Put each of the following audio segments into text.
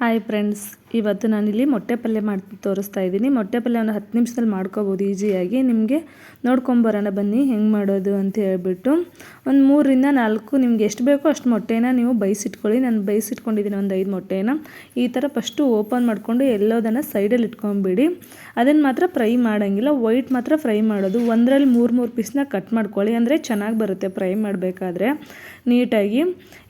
Hi friends. ಇವತ್ತು ನಾನಿಲ್ಲಿ ಮೊಟ್ಟೆ ಪಲ್ಯ ಮಾಡಿ ತೋರಿಸ್ತಾ ಇದ್ದೀನಿ. ಮೊಟ್ಟೆ ಪಲ್ಯ ಒಂದು ಹತ್ತು ನಿಮಿಷದಲ್ಲಿ ಮಾಡ್ಕೋಬೋದು ಈಸಿಯಾಗಿ. ನಿಮಗೆ ನೋಡ್ಕೊಂಬರೋಣ ಬನ್ನಿ ಹೆಂಗೆ ಮಾಡೋದು ಅಂತ ಹೇಳ್ಬಿಟ್ಟು. ಒಂದು ಮೂರರಿಂದ ನಾಲ್ಕು ನಿಮ್ಗೆ ಎಷ್ಟು ಬೇಕೋ ಅಷ್ಟು ಮೊಟ್ಟೆನ ನೀವು ಬೈಸಿಟ್ಕೊಳ್ಳಿ. ನಾನು ಬೈಸಿಟ್ಕೊಂಡಿದ್ದೀನಿ ಒಂದು ಐದು ಮೊಟ್ಟೆನ. ಈ ಥರ ಫಸ್ಟು ಓಪನ್ ಮಾಡಿಕೊಂಡು ಎಲ್ಲೋದನ್ನು ಸೈಡಲ್ಲಿ ಇಟ್ಕೊಂಬಿಡಿ. ಅದನ್ನು ಮಾತ್ರ ಫ್ರೈ ಮಾಡೋಂಗಿಲ್ಲ. ವೈಟ್ ಮಾತ್ರ ಫ್ರೈ ಮಾಡೋದು. ಒಂದರಲ್ಲಿ ಮೂರು ಮೂರು ಪೀಸ್ನ ಕಟ್ ಮಾಡ್ಕೊಳ್ಳಿ. ಅಂದರೆ ಚೆನ್ನಾಗಿ ಬರುತ್ತೆ ಫ್ರೈ ಮಾಡಬೇಕಾದ್ರೆ. ನೀಟಾಗಿ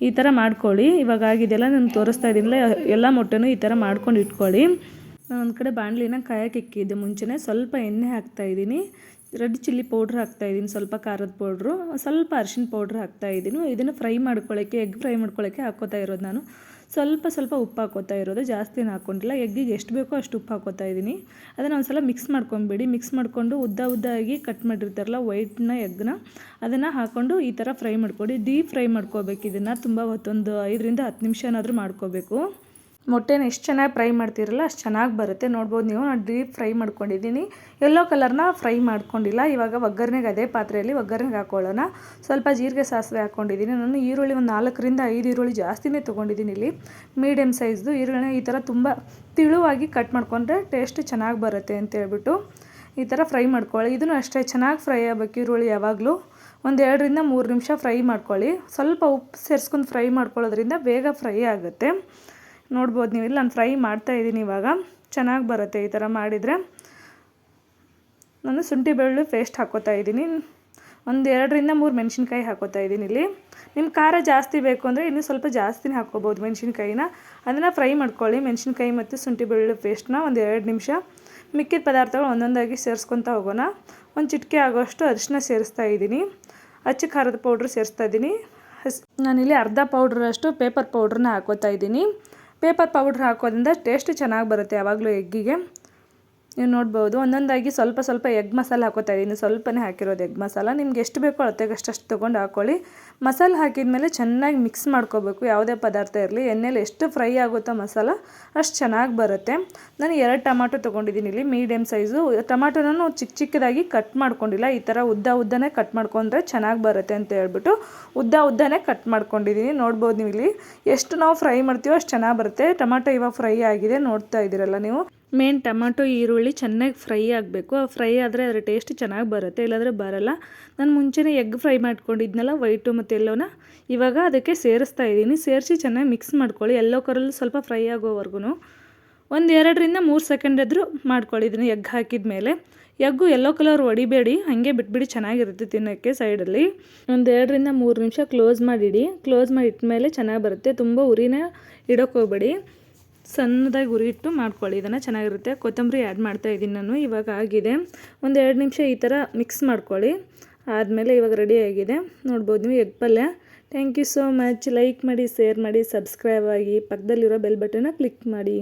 ಈ ಥರ ಮಾಡ್ಕೊಳ್ಳಿ. ಇವಾಗ ಆಗಿದೆಲ್ಲ ನಾನು ತೋರಿಸ್ತಾ ಇದ್ದೀನಿಲ್ಲ, ಎಲ್ಲ ಮೊಟ್ಟೆನೂ ಈ ಥರ ಮಾಡ್ಕೊಂಡು ಇಟ್ಕೊಳ್ಳಿ. ನಾನು ಒಂದು ಕಡೆ ಬಾಣಲಿನ ಕಾಯಕ್ಕೆ ಇಕ್ಕಿದ್ದೆ. ಮುಂಚೆನೇ ಸ್ವಲ್ಪ ಎಣ್ಣೆ ಹಾಕ್ತಾ ಇದ್ದೀನಿ. ರೆಡ್ ಚಿಲ್ಲಿ ಪೌಡ್ರ್ ಹಾಕ್ತಾಯಿದ್ದೀನಿ ಸ್ವಲ್ಪ ಖಾರದ ಪೌಡ್ರು, ಸ್ವಲ್ಪ ಅರಿಶಿನ ಪೌಡ್ರ್ ಹಾಕ್ತಾಯಿದ್ದೀನಿ ಇದನ್ನು ಫ್ರೈ ಮಾಡ್ಕೊಳ್ಳೋಕ್ಕೆ ಎಗ್ ಫ್ರೈ ಮಾಡ್ಕೊಳ್ಳೋಕ್ಕೆ ಹಾಕೋತಾ ಇರೋದು ನಾನು. ಸ್ವಲ್ಪ ಸ್ವಲ್ಪ ಉಪ್ಪು ಹಾಕೋತಾ ಇರೋದು ಜಾಸ್ತಿನ ಹಾಕ್ಕೊಂಡಿಲ್ಲ ಎಗ್ಗಿಗೆ ಎಷ್ಟು ಬೇಕೋ ಅಷ್ಟು ಉಪ್ಪು ಹಾಕೋತಾ ಇದ್ದೀನಿ. ಅದನ್ನು ಒಂದು ಸಲ ಮಿಕ್ಸ್ ಮಾಡ್ಕೊಂಬಿಡಿ. ಮಿಕ್ಸ್ ಮಾಡಿಕೊಂಡು ಉದ್ದ ಉದ್ದಾಗಿ ಕಟ್ ಮಾಡಿರ್ತಾರಲ್ಲ ವೈಟ್ನ ಎಗ್ನ ಅದನ್ನು ಹಾಕ್ಕೊಂಡು ಈ ಥರ ಫ್ರೈ ಮಾಡ್ಕೊಡಿ. ಡೀಪ್ ಫ್ರೈ ಮಾಡ್ಕೋಬೇಕು. ಇದನ್ನು ತುಂಬ ಹೊತ್ತೊಂದು ಐದರಿಂದ ಹತ್ತು ನಿಮಿಷ ಏನಾದರೂ ಮಾಡ್ಕೋಬೇಕು. ಮೊಟ್ಟೆನ ಎಷ್ಟು ಚೆನ್ನಾಗಿ ಫ್ರೈ ಮಾಡ್ತಿರಲ್ಲ ಅಷ್ಟು ಚೆನ್ನಾಗಿ ಬರುತ್ತೆ. ನೋಡ್ಬೋದು ನೀವು. ನಾನು ಡೀಪ್ ಫ್ರೈ ಮಾಡ್ಕೊಂಡಿದ್ದೀನಿ. ಎಲ್ಲೋ ಕಲರ್ನ ಫ್ರೈ ಮಾಡ್ಕೊಂಡಿಲ್ಲ. ಇವಾಗ ಒಗ್ಗರಣೆಗೆ ಅದೇ ಪಾತ್ರೆಯಲ್ಲಿ ಒಗ್ಗರಣೆಗೆ ಹಾಕ್ಕೊಳ್ಳೋಣ ಸ್ವಲ್ಪ ಜೀರಿಗೆ ಸಾಸಿವೆ ಹಾಕ್ಕೊಂಡಿದ್ದೀನಿ ನಾನು ಈರುಳ್ಳಿ ಒಂದು ನಾಲ್ಕರಿಂದ ಐದು ಈರುಳ್ಳಿ ಜಾಸ್ತಿನೇ ತೊಗೊಂಡಿದ್ದೀನಿ ಇಲ್ಲಿ. ಮೀಡಿಯಮ್ ಸೈಜ್ದು ಈರುಳ್ಳಿ ಈ ಥರ ತುಂಬ ತಿಳುವಾಗಿ ಕಟ್ ಮಾಡ್ಕೊಂಡ್ರೆ ಟೇಸ್ಟ್ ಚೆನ್ನಾಗಿ ಬರುತ್ತೆ ಅಂತ ಹೇಳ್ಬಿಟ್ಟು ಈ ಥರ ಫ್ರೈ ಮಾಡ್ಕೊಳ್ಳಿ. ಇದನ್ನು ಅಷ್ಟೇ ಚೆನ್ನಾಗಿ ಫ್ರೈ ಆಗಬೇಕು ಈರುಳ್ಳಿ ಯಾವಾಗಲೂ. ಒಂದು ಎರಡರಿಂದ ಮೂರು ನಿಮಿಷ ಫ್ರೈ ಮಾಡ್ಕೊಳ್ಳಿ. ಸ್ವಲ್ಪ ಉಪ್ಪು ಸೇರಿಸ್ಕೊಂಡು ಫ್ರೈ ಮಾಡ್ಕೊಳ್ಳೋದ್ರಿಂದ ಬೇಗ ಫ್ರೈ ಆಗುತ್ತೆ. ನೋಡ್ಬೋದು ನೀವು. ಇಲ್ಲಿ ನಾನು ಫ್ರೈ ಮಾಡ್ತಾ ಇದ್ದೀನಿ ಇವಾಗ. ಚೆನ್ನಾಗಿ ಬರುತ್ತೆ ಈ ಥರ ಮಾಡಿದರೆ. ನಾನು ಶುಂಠಿ ಬೆಳ್ಳುಳ್ಳಿ ಪೇಸ್ಟ್ ಹಾಕೋತಾ ಇದ್ದೀನಿ. ಒಂದು ಎರಡರಿಂದ ಮೂರು ಮೆಣಸಿನ್ಕಾಯಿ ಹಾಕೋತಾ ಇದ್ದೀನಿ ಇಲ್ಲಿ. ನಿಮ್ಮ ಖಾರ ಜಾಸ್ತಿ ಬೇಕು ಅಂದರೆ ಇನ್ನೂ ಸ್ವಲ್ಪ ಜಾಸ್ತಿನೇ ಹಾಕ್ಕೋಬೋದು ಮೆಣಸಿನ್ಕಾಯಿನ. ಅದನ್ನು ಫ್ರೈ ಮಾಡ್ಕೊಳ್ಳಿ. ಮೆಣಸಿನ್ಕಾಯಿ ಮತ್ತು ಶುಂಠಿ ಬೆಳ್ಳುಳ್ಳಿ ಪೇಸ್ಟ್ನ ಒಂದು ಎರಡು ನಿಮಿಷ ಮಿಕ್ಕಿದ ಪದಾರ್ಥಗಳು ಒಂದೊಂದಾಗಿ ಸೇರಿಸ್ಕೊತಾ ಹೋಗೋಣ. ಒಂದು ಚಿಟಿಕೆ ಆಗೋಷ್ಟು ಅರಿಶಿನ ಸೇರಿಸ್ತಾ ಇದ್ದೀನಿ. ಅಚ್ಚ ಖಾರದ ಪೌಡ್ರ್ ಸೇರಿಸ್ತಾ ಇದ್ದೀನಿ. ನಾನಿಲ್ಲಿ ಅರ್ಧ ಪೌಡ್ರಷ್ಟು ಪೇಪರ್ ಪೌಡ್ರನ್ನ ಹಾಕೋತಾ ಇದ್ದೀನಿ. ಪೇಪರ್ ಪೌಡ್ರ್ ಹಾಕೋದ್ರಿಂದ ಟೇಸ್ಟ್ ಚೆನ್ನಾಗಿ ಬರುತ್ತೆ ಯಾವಾಗಲೂ ಎಗ್ಗಿಗೆ. ನೀವು ನೋಡ್ಬೋದು. ಒಂದೊಂದಾಗಿ ಸ್ವಲ್ಪ ಸ್ವಲ್ಪ ಎಗ್ ಮಸಾಲೆ ಹಾಕೋತಾ ಇದ್ದೀನಿ. ಸ್ವಲ್ಪನೇ ಹಾಕಿರೋದು ಎಗ್ ಮಸಾಲ. ನಿಮ್ಗೆ ಎಷ್ಟು ಬೇಕೋ ಅಳತೆಗೆ ಅಷ್ಟು ತೊಗೊಂಡು ಹಾಕ್ಕೊಳ್ಳಿ ಮಸಾಲೆ ಹಾಕಿದ ಮೇಲೆ ಚೆನ್ನಾಗಿ ಮಿಕ್ಸ್ ಮಾಡ್ಕೋಬೇಕು. ಯಾವುದೇ ಪದಾರ್ಥ ಇರಲಿ, ಎಣ್ಣೆಲಿ ಎಷ್ಟು ಫ್ರೈ ಆಗುತ್ತೋ ಮಸಾಲ ಅಷ್ಟು ಚೆನ್ನಾಗಿ ಬರುತ್ತೆ. ನಾನು ಎರಡು ಟೊಮಾಟೊ ತೊಗೊಂಡಿದ್ದೀನಿ ಇಲ್ಲಿ ಮೀಡಿಯಮ್ ಸೈಜು. ಟೊಮಾಟೊನೂ ಚಿಕ್ಕ ಚಿಕ್ಕದಾಗಿ ಕಟ್ ಮಾಡ್ಕೊಂಡಿಲ್ಲ. ಈ ಥರ ಉದ್ದ ಉದ್ದನೇ ಕಟ್ ಮಾಡ್ಕೊಂಡ್ರೆ ಚೆನ್ನಾಗಿ ಬರುತ್ತೆ ಅಂತ ಹೇಳ್ಬಿಟ್ಟು ಉದ್ದ ಉದ್ದನೇ ಕಟ್ ಮಾಡ್ಕೊಂಡಿದ್ದೀನಿ. ನೋಡ್ಬೋದು ನೀವು ಇಲ್ಲಿ. ಎಷ್ಟು ನಾವು ಫ್ರೈ ಮಾಡ್ತೀವೋ ಅಷ್ಟು ಚೆನ್ನಾಗಿ ಬರುತ್ತೆ. ಟೊಮಾಟೊ ಇವಾಗ ಫ್ರೈ ಆಗಿದೆ. ನೋಡ್ತಾ ಇದ್ದೀರಲ್ಲ ನೀವು. ಮೇನ್ ಟೊಮ್ಯಾಟೊ ಈರುಳ್ಳಿ ಚೆನ್ನಾಗಿ ಫ್ರೈ ಆಗಬೇಕು. ಫ್ರೈ ಆದರೆ ಅದರ ಟೇಸ್ಟ್ ಚೆನ್ನಾಗಿ ಬರುತ್ತೆ. ಇಲ್ಲಾಂದರೆ ಬರಲ್ಲ. ನಾನು ಮುಂಚೆನೇ ಎಗ್ ಫ್ರೈ ಮಾಡ್ಕೊಂಡಿದ್ನಲ್ಲ ವೈಟು ಮತ್ತು ಎಲ್ಲೋನ ಇವಾಗ ಅದಕ್ಕೆ ಸೇರಿಸ್ತಾ ಇದ್ದೀನಿ. ಸೇರಿಸಿ ಚೆನ್ನಾಗಿ ಮಿಕ್ಸ್ ಮಾಡ್ಕೊಳ್ಳಿ. ಎಲ್ಲೋ ಕರಲ್ಲಿ ಸ್ವಲ್ಪ ಫ್ರೈ ಆಗೋವರೆಗೂ ಒಂದು ಎರಡರಿಂದ ಮೂರು ಸೆಕೆಂಡ್ ಆದರೂ ಮಾಡ್ಕೊಳ್ಳಿ ಎಗ್ ಹಾಕಿದ ಮೇಲೆ ಎಗ್ಗು ಎಲ್ಲೋ ಕಲರ್ ಹೊಡಿಬೇಡಿ. ಹಾಗೆ ಬಿಟ್ಬಿಡಿ, ಚೆನ್ನಾಗಿರುತ್ತೆ ತಿನ್ನೋಕ್ಕೆ ಸೈಡಲ್ಲಿ. ಒಂದು ಎರಡರಿಂದ ಮೂರು ನಿಮಿಷ ಕ್ಲೋಸ್ ಮಾಡಿಡಿ. ಕ್ಲೋಸ್ ಮಾಡಿ ಇಟ್ಟ ಚೆನ್ನಾಗಿ ಬರುತ್ತೆ. ತುಂಬ ಉರಿನ ಇಡೋಕ್ಕೆ ಹೋಗ್ಬೇಡಿ. ಸಣ್ಣದಾಗಿ ಉರಿ ಇಟ್ಟು ಮಾಡ್ಕೊಳ್ಳಿ. ಇದನ್ನು ಚೆನ್ನಾಗಿರುತ್ತೆ. ಕೊತ್ತಂಬರಿ ಆ್ಯಡ್ ಮಾಡ್ತಾ ಇದ್ದೀನಿ ನಾನು. ಇವಾಗ ಆಗಿದೆ. ಒಂದು ಎರಡು ನಿಮಿಷ ಈ ಥರ ಮಿಕ್ಸ್ ಮಾಡ್ಕೊಳ್ಳಿ. ಆದಮೇಲೆ ಇವಾಗ ರೆಡಿ ಆಗಿದೆ. ನೋಡ್ಬೋದು ನೀವು ಎಗ್ ಪಲ್ಯ. Thank you so much like ಮಾಡಿ ಶೇರ್ ಮಾಡಿ ಸಬ್ಸ್ಕ್ರೈಬ್ ಆಗಿ ಪಕ್ಕದಲ್ಲಿರೋ ಬೆಲ್ ಬಟನ್ನ ಕ್ಲಿಕ್ ಮಾಡಿ.